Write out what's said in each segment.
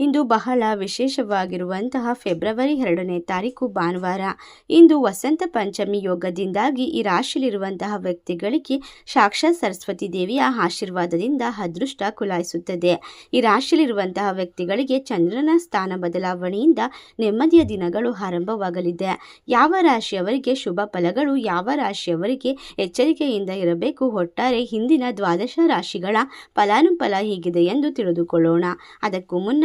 ಇಂದು ಬಹಳ ವಿಶೇಷವಾಗಿರುವಂತಹ ಫೆಬ್ರವರಿ ಎರಡನೇ ತಾರೀಕು ಭಾನುವಾರ. ಇಂದು ವಸಂತ ಪಂಚಮಿ ಯೋಗದಿಂದಾಗಿ ಈ ರಾಶಿಯಲ್ಲಿರುವಂತಹ ವ್ಯಕ್ತಿಗಳಿಗೆ ಸಾಕ್ಷಾತ್ ಸರಸ್ವತಿ ದೇವಿಯ ಆಶೀರ್ವಾದದಿಂದ ಅದೃಷ್ಟ ಕುಲಾಯಿಸುತ್ತದೆ. ಈ ರಾಶಿಯಲ್ಲಿರುವಂತಹ ವ್ಯಕ್ತಿಗಳಿಗೆ ಚಂದ್ರನ ಸ್ಥಾನ ಬದಲಾವಣೆಯಿಂದ ನೆಮ್ಮದಿಯ ದಿನಗಳು ಆರಂಭವಾಗಲಿದೆ. ಯಾವ ರಾಶಿಯವರಿಗೆ ಶುಭ ಫಲಗಳು, ಯಾವ ರಾಶಿಯವರಿಗೆ ಎಚ್ಚರಿಕೆಯಿಂದ ಇರಬೇಕು, ಒಟ್ಟಾರೆ ಹಿಂದಿನ ದ್ವಾದಶ ರಾಶಿಗಳ ಫಲಾನುಫಲ ಹೇಗಿದೆ ಎಂದು ತಿಳಿದುಕೊಳ್ಳೋಣ. ಅದಕ್ಕೂ ಮುನ್ನ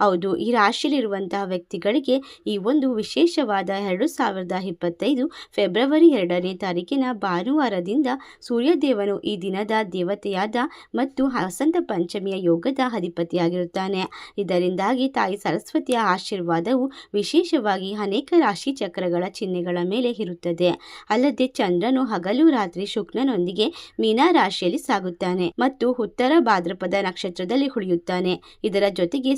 ಹೌದು, ಈ ರಾಶಿಯಲ್ಲಿರುವಂತಹ ವ್ಯಕ್ತಿಗಳಿಗೆ ಈ ಒಂದು ವಿಶೇಷವಾದ ಎರಡು ಸಾವಿರದ ಇಪ್ಪತ್ತೈದು ಫೆಬ್ರವರಿ ಎರಡನೇ ತಾರೀಕಿನ ಭಾನುವಾರದಿಂದ ಸೂರ್ಯದೇವನು ಈ ದಿನದ ದೇವತೆಯಾದ ಮತ್ತು ವಸಂತ ಪಂಚಮಿಯ ಯೋಗದ ಅಧಿಪತಿಯಾಗಿರುತ್ತಾನೆ. ಇದರಿಂದಾಗಿ ತಾಯಿ ಸರಸ್ವತಿಯ ಆಶೀರ್ವಾದವು ವಿಶೇಷವಾಗಿ ಅನೇಕ ರಾಶಿ ಚಕ್ರಗಳ ಚಿಹ್ನೆಗಳ ಮೇಲೆ ಇರುತ್ತದೆ. ಅಲ್ಲದೆ ಚಂದ್ರನು ಹಗಲು ರಾತ್ರಿ ಶುಕ್ರನೊಂದಿಗೆ ಮೀನಾ ರಾಶಿಯಲ್ಲಿ ಸಾಗುತ್ತಾನೆ ಮತ್ತು ಉತ್ತರ ಭಾದ್ರಪದ ನಕ್ಷತ್ರದಲ್ಲಿ ಉಳಿಯುತ್ತಾನೆ. ಇದರ ಜೊತೆಗೆ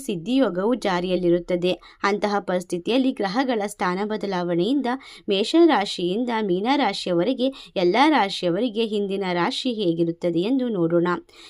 ಸಿದ್ಧಿಯೋಗವು ಜಾರಿಯಲ್ಲಿರುತ್ತದೆ. ಅಂತಹ ಪರಿಸ್ಥಿತಿಯಲ್ಲಿ ಗ್ರಹಗಳ ಸ್ಥಾನ ಬದಲಾವಣೆಯಿಂದ ಮೇಷ ರಾಶಿಯಿಂದ ಮೀನ ರಾಶಿಯವರೆಗೆ ಎಲ್ಲ ರಾಶಿಯವರಿಗೆ ಹಿಂದಿನ ರಾಶಿ ಹೇಗಿರುತ್ತದೆ ಎಂದು ನೋಡೋಣ.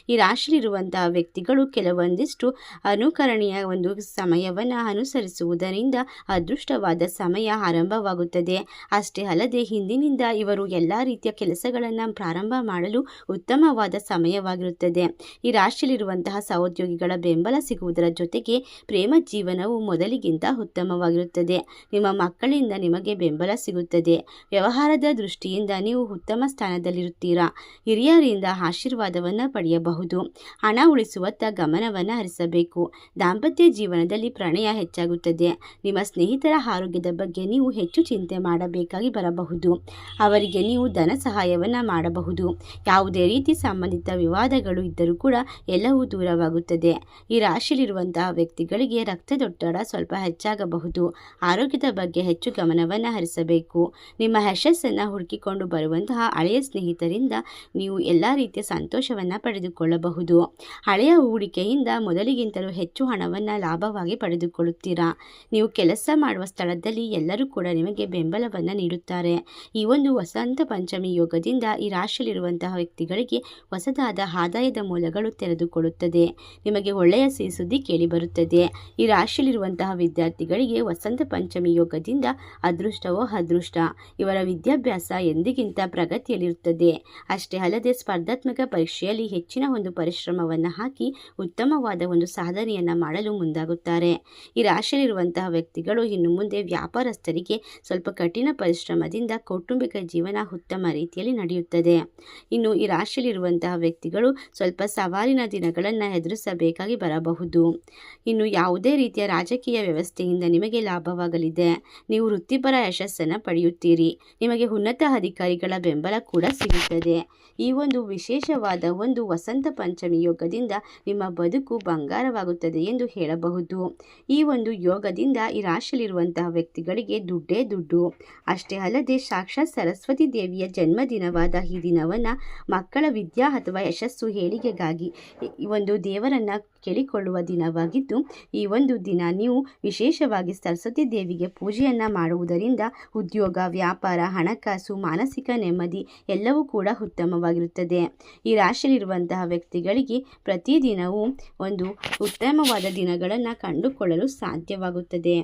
ಈ ರಾಶಿಯಲ್ಲಿರುವಂತಹ ವ್ಯಕ್ತಿಗಳು ಕೆಲವೊಂದಿಷ್ಟು ಅನುಕರಣೀಯ ಒಂದು ಸಮಯವನ್ನು ಅನುಸರಿಸುವುದರಿಂದ ಅದೃಷ್ಟವಾದ ಸಮಯ ಆರಂಭವಾಗುತ್ತದೆ. ಅಷ್ಟೇ ಅಲ್ಲದೆ ಹಿಂದಿನಿಂದ ಇವರು ಎಲ್ಲ ರೀತಿಯ ಕೆಲಸಗಳನ್ನು ಪ್ರಾರಂಭ ಮಾಡಲು ಉತ್ತಮವಾದ ಸಮಯವಾಗಿರುತ್ತದೆ. ಈ ರಾಶಿಯಲ್ಲಿರುವಂತಹ ಸಹೋದ್ಯೋಗಿಗಳ ಬೆಂಬಲ ಸಿಗುವುದರ ಜೊತೆಗೆ ಪ್ರೇಮ ಜೀವನವು ಮೊದಲಿಗಿಂತ ಉತ್ತಮವಾಗಿರುತ್ತದೆ. ನಿಮ್ಮ ಮಕ್ಕಳಿಂದ ನಿಮಗೆ ಬೆಂಬಲ ಸಿಗುತ್ತದೆ. ವ್ಯವಹಾರದ ದೃಷ್ಟಿಯಿಂದ ನೀವು ಉತ್ತಮ ಸ್ಥಾನದಲ್ಲಿರುತ್ತೀರಾ? ಹಿರಿಯರಿಂದ ಆಶೀರ್ವಾದವನ್ನು ಪಡೆಯಬಹುದು. ಹಣ ಉಳಿಸುವತ್ತ ಗಮನವನ್ನು ಹರಿಸಬೇಕು. ದಾಂಪತ್ಯ ಜೀವನದಲ್ಲಿ ಪ್ರಣಯ ಹೆಚ್ಚಾಗುತ್ತದೆ. ನಿಮ್ಮ ಸ್ನೇಹಿತರ ಆರೋಗ್ಯದ ಬಗ್ಗೆ ನೀವು ಹೆಚ್ಚು ಚಿಂತೆ ಮಾಡಬೇಕಾಗಿ ಬರಬಹುದು. ಅವರಿಗೆ ನೀವು ಧನ ಸಹಾಯವನ್ನು ಮಾಡಬಹುದು. ಯಾವುದೇ ರೀತಿ ಸಂಬಂಧಿತ ವಿವಾದಗಳು ಇದ್ದರೂ ಕೂಡ ಎಲ್ಲವೂ ದೂರವಾಗುತ್ತದೆ. ಈ ರಾಶಿಯಲ್ಲಿರುವಂತಹ ವ್ಯಕ್ತಿಗಳಿಗೆ ರಕ್ತದೊತ್ತಡ ಸ್ವಲ್ಪ ಹೆಚ್ಚಾಗಬಹುದು. ಆರೋಗ್ಯದ ಬಗ್ಗೆ ಹೆಚ್ಚು ಗಮನವನ್ನು ಹರಿಸಬೇಕು. ನಿಮ್ಮ ಯಶಸ್ಸನ್ನು ಹುಡುಕಿಕೊಂಡು ಬರುವಂತಹ ಹಳೆಯ ಸ್ನೇಹಿತರಿಂದ ನೀವು ಎಲ್ಲ ರೀತಿಯ ಸಂತೋಷವನ್ನು ಪಡೆದುಕೊಳ್ಳಬಹುದು. ಹಳೆಯ ಹೂಡಿಕೆಯಿಂದ ಮೊದಲಿಗಿಂತಲೂ ಹೆಚ್ಚು ಹಣವನ್ನು ಲಾಭವಾಗಿ ಪಡೆದುಕೊಳ್ಳುತ್ತೀರಾ? ನೀವು ಕೆಲಸ ಮಾಡುವ ಸ್ಥಳದಲ್ಲಿ ಎಲ್ಲರೂ ಕೂಡ ನಿಮಗೆ ಬೆಂಬಲವನ್ನು ನೀಡುತ್ತಾರೆ. ಈ ಒಂದು ವಸಂತ ಪಂಚಮಿ ಯೋಗದಿಂದ ಈ ರಾಶಿಯಲ್ಲಿರುವಂತಹ ವ್ಯಕ್ತಿಗಳಿಗೆ ಹೊಸದಾದ ಆದಾಯದ ಮೂಲಗಳು ತೆರೆದುಕೊಳ್ಳುತ್ತದೆ. ನಿಮಗೆ ಒಳ್ಳೆಯ ಸಿಹಿ ಸುದ್ದಿ ಕೇಳಿಬರುತ್ತದೆ ಈ ರಾಶಿಯಲ್ಲಿರುವಂತಹ ವಿದ್ಯಾರ್ಥಿಗಳಿಗೆ ವಸಂತ ಪಂಚಮಿ ಯೋಗದಿಂದ ಅದೃಷ್ಟವೋ ಅದೃಷ್ಟ. ಇವರ ವಿದ್ಯಾಭ್ಯಾಸ ಎಂದಿಗಿಂತ ಪ್ರಗತಿಯಲ್ಲಿರುತ್ತದೆ. ಅಷ್ಟೇ ಅಲ್ಲದೆ ಸ್ಪರ್ಧಾತ್ಮಕ ಪರೀಕ್ಷೆಯಲ್ಲಿ ಹೆಚ್ಚಿನ ಒಂದು ಪರಿಶ್ರಮವನ್ನು ಹಾಕಿ ಉತ್ತಮವಾದ ಒಂದು ಸಾಧನೆಯನ್ನು ಮಾಡಲು ಮುಂದಾಗುತ್ತಾರೆ. ಈ ರಾಶಿಯಲ್ಲಿರುವಂತಹ ವ್ಯಕ್ತಿಗಳು ಇನ್ನು ಮುಂದೆ ವ್ಯಾಪಾರಸ್ಥರಿಗೆ ಸ್ವಲ್ಪ ಕಠಿಣ ಪರಿಶ್ರಮದಿಂದ ಕೌಟುಂಬಿಕ ಜೀವನ ಉತ್ತಮ ರೀತಿಯಲ್ಲಿ ನಡೆಯುತ್ತದೆ. ಇನ್ನು ಈ ರಾಶಿಯಲ್ಲಿರುವಂತಹ ವ್ಯಕ್ತಿಗಳು ಸ್ವಲ್ಪ ಸವಾಲಿನ ದಿನಗಳನ್ನು ಎದುರಿಸಬೇಕಾಗಿ ಬರಬಹುದು. ಇನ್ನು ಯಾವುದೇ ರೀತಿಯ ರಾಜಕೀಯ ವ್ಯವಸ್ಥೆಯಿಂದ ನಿಮಗೆ ಲಾಭವಾಗಲಿದೆ. ನೀವು ವೃತ್ತಿಪರ ಯಶಸ್ಸನ್ನು ಪಡೆಯುತ್ತೀರಿ. ನಿಮಗೆ ಉನ್ನತ ಅಧಿಕಾರಿಗಳ ಬೆಂಬಲ ಕೂಡ ಸಿಗುತ್ತದೆ. ಈ ಒಂದು ವಿಶೇಷವಾದ ಒಂದು ವಸಂತ ಪಂಚಮಿ ಯೋಗದಿಂದ ನಿಮ್ಮ ಬದುಕು ಬಂಗಾರವಾಗುತ್ತದೆ ಎಂದು ಹೇಳಬಹುದು. ಈ ಒಂದು ಯೋಗದಿಂದ ಈ ರಾಶಿಯಲ್ಲಿರುವಂತಹ ವ್ಯಕ್ತಿಗಳಿಗೆ ದುಡ್ಡೇ ದುಡ್ಡು. ಅಷ್ಟೇ ಅಲ್ಲದೆ ಸಾಕ್ಷಾತ್ ಸರಸ್ವತಿ ದೇವಿಯ ಜನ್ಮದಿನವಾದ ಈ ದಿನವನ್ನು ಮಕ್ಕಳ ವಿದ್ಯಾ ಅಥವಾ ಯಶಸ್ಸು ಹೇಳಿಕೆಗಾಗಿ ಒಂದು ದೇವರನ್ನು ಕೇಳಿಕೊಳ್ಳುವ ದಿನವಾಗಿದ್ದು ಈ ಒಂದು ದಿನ ನೀವು ವಿಶೇಷವಾಗಿ ಸರಸ್ವತಿ ದೇವಿಗೆ ಪೂಜೆಯನ್ನು ಮಾಡುವುದರಿಂದ ಉದ್ಯೋಗ, ವ್ಯಾಪಾರ, ಹಣಕಾಸು, ಮಾನಸಿಕ ನೆಮ್ಮದಿ ಎಲ್ಲವೂ ಕೂಡ ಉತ್ತಮವಾಗಿರುತ್ತದೆ. ಈ ರಾಶಿಯಲ್ಲಿರುವಂತಹ ವ್ಯಕ್ತಿಗಳಿಗೆ ಪ್ರತಿದಿನವೂ ಒಂದು ಉತ್ತಮವಾದ ದಿನಗಳನ್ನು ಕಂಡುಕೊಳ್ಳಲು ಸಾಧ್ಯವಾಗುತ್ತದೆ.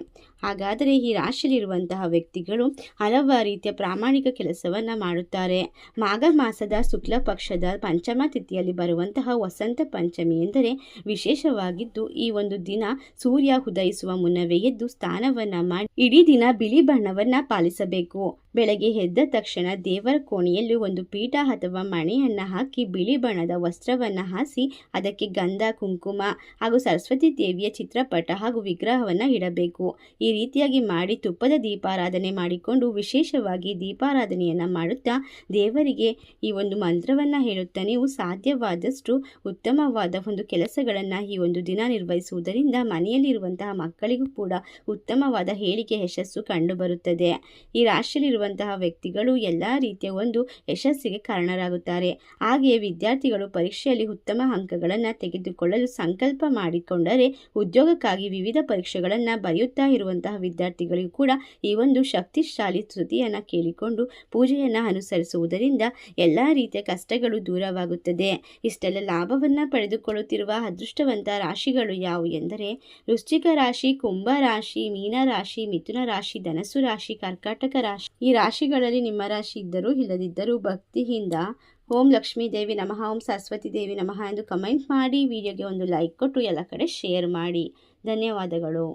ಹಾಗಾದರೆ ಈ ರಾಶಿಯಲ್ಲಿರುವಂತಹ ವ್ಯಕ್ತಿಗಳು ಹಲವಾರು ರೀತಿಯ ಪ್ರಾಮಾಣಿಕ ಕೆಲಸವನ್ನು ಮಾಡುತ್ತಾರೆ. ಮಾಘ ಮಾಸದ ಶುಕ್ಲ ಪಕ್ಷದ ಪಂಚಮ ತಿಥಿಯಲ್ಲಿ ಬರುವಂತಹ ವಸಂತ ಪಂಚಮಿ ಎಂದರೆ ವಿಶೇಷವಾಗಿದ್ದು ಈ ಒಂದು ದಿನ ಸೂರ್ಯ ಉದಯಿಸುವ ಮುನ್ನವೇ ಎದ್ದು ಸ್ನಾನವನ್ನ ಮಾಡಿ ಇಡೀ ದಿನ ಬಿಳಿ ಬಣ್ಣವನ್ನ ಪಾಲಿಸಬೇಕು. ಬೆಳಗ್ಗೆ ಎದ್ದ ತಕ್ಷಣ ದೇವರ ಕೋಣೆಯಲ್ಲಿ ಒಂದು ಪೀಠ ಅಥವಾ ಮಣೆಯನ್ನು ಹಾಕಿ ಬಿಳಿ ಬಣ್ಣದ ವಸ್ತ್ರವನ್ನು ಹಾಸಿ ಅದಕ್ಕೆ ಗಂಧ, ಕುಂಕುಮ ಹಾಗೂ ಸರಸ್ವತಿ ದೇವಿಯ ಚಿತ್ರಪಟ ಹಾಗೂ ವಿಗ್ರಹವನ್ನು ಇಡಬೇಕು. ಈ ರೀತಿಯಾಗಿ ಮಾಡಿ ತುಪ್ಪದ ದೀಪಾರಾಧನೆ ಮಾಡಿಕೊಂಡು ವಿಶೇಷವಾಗಿ ದೀಪಾರಾಧನೆಯನ್ನು ಮಾಡುತ್ತಾ ದೇವರಿಗೆ ಈ ಒಂದು ಮಂತ್ರವನ್ನು ಹೇಳುತ್ತಾ ನೀವು ಸಾಧ್ಯವಾದಷ್ಟು ಉತ್ತಮವಾದ ಒಂದು ಕೆಲಸಗಳನ್ನು ಈ ಒಂದು ದಿನ ನಿರ್ವಹಿಸುವುದರಿಂದ ಮನೆಯಲ್ಲಿರುವಂತಹ ಮಕ್ಕಳಿಗೂ ಕೂಡ ಉತ್ತಮವಾದ ಹೇಳಿಕೆ ಯಶಸ್ಸು ಕಂಡುಬರುತ್ತದೆ. ಈ ರಾಶಿಯಲ್ಲಿರುವಂತಹ ವ್ಯಕ್ತಿಗಳು ಎಲ್ಲ ರೀತಿಯ ಒಂದು ಯಶಸ್ಸಿಗೆ ಕಾರಣರಾಗುತ್ತಾರೆ. ಹಾಗೆಯೇ ವಿದ್ಯಾರ್ಥಿಗಳು ಪರೀಕ್ಷೆಯಲ್ಲಿ ಉತ್ತಮ ಅಂಕಗಳನ್ನು ತೆಗೆದುಕೊಳ್ಳಲು ಸಂಕಲ್ಪ ಮಾಡಿಕೊಂಡರೆ ಉದ್ಯೋಗಕ್ಕಾಗಿ ವಿವಿಧ ಪರೀಕ್ಷೆಗಳನ್ನು ಬರೆಯುತ್ತಾ ಇರುವಂತಹ ವಿದ್ಯಾರ್ಥಿಗಳಿಗೂ ಕೂಡ ಈ ಒಂದು ಶಕ್ತಿಶಾಲಿ ಸ್ತುತಿಯನ್ನು ಕೇಳಿಕೊಂಡು ಪೂಜೆಯನ್ನು ಅನುಸರಿಸುವುದರಿಂದ ಎಲ್ಲ ರೀತಿಯ ಕಷ್ಟಗಳು ದೂರವಾಗುತ್ತದೆ. ಇಷ್ಟೆಲ್ಲ ಲಾಭವನ್ನು ಪಡೆದುಕೊಳ್ಳುತ್ತಿರುವ ಅದೃಷ್ಟವಂತ ರಾಶಿಗಳು ಯಾವುವು ಎಂದರೆ ವೃಶ್ಚಿಕ ರಾಶಿ, ಕುಂಭ ರಾಶಿ, ಮೀನ ರಾಶಿ, ಮಿಥುನ ರಾಶಿ ಧನಸು ರಾಶಿ, ಕರ್ಕಾಟಕ ರಾಶಿ. ಈ ರಾಶಿಗಳಲ್ಲಿ ನಿಮ್ಮ ರಾಶಿ ಇದ್ದರೂ ಇಲ್ಲದಿದ್ದರೂ ಭಕ್ತಿಯಿಂದ ಓಂ ಲಕ್ಷ್ಮೀ ದೇವಿ ನಮಃ, ಓಂ ಸರಸ್ವತಿ ದೇವಿ ನಮಃ ಎಂದು ಕಮೆಂಟ್ ಮಾಡಿ, ವಿಡಿಯೋಗೆ ಒಂದು ಲೈಕ್ ಕೊಟ್ಟು ಎಲ್ಲ ಕಡೆ ಶೇರ್ ಮಾಡಿ. ಧನ್ಯವಾದಗಳು.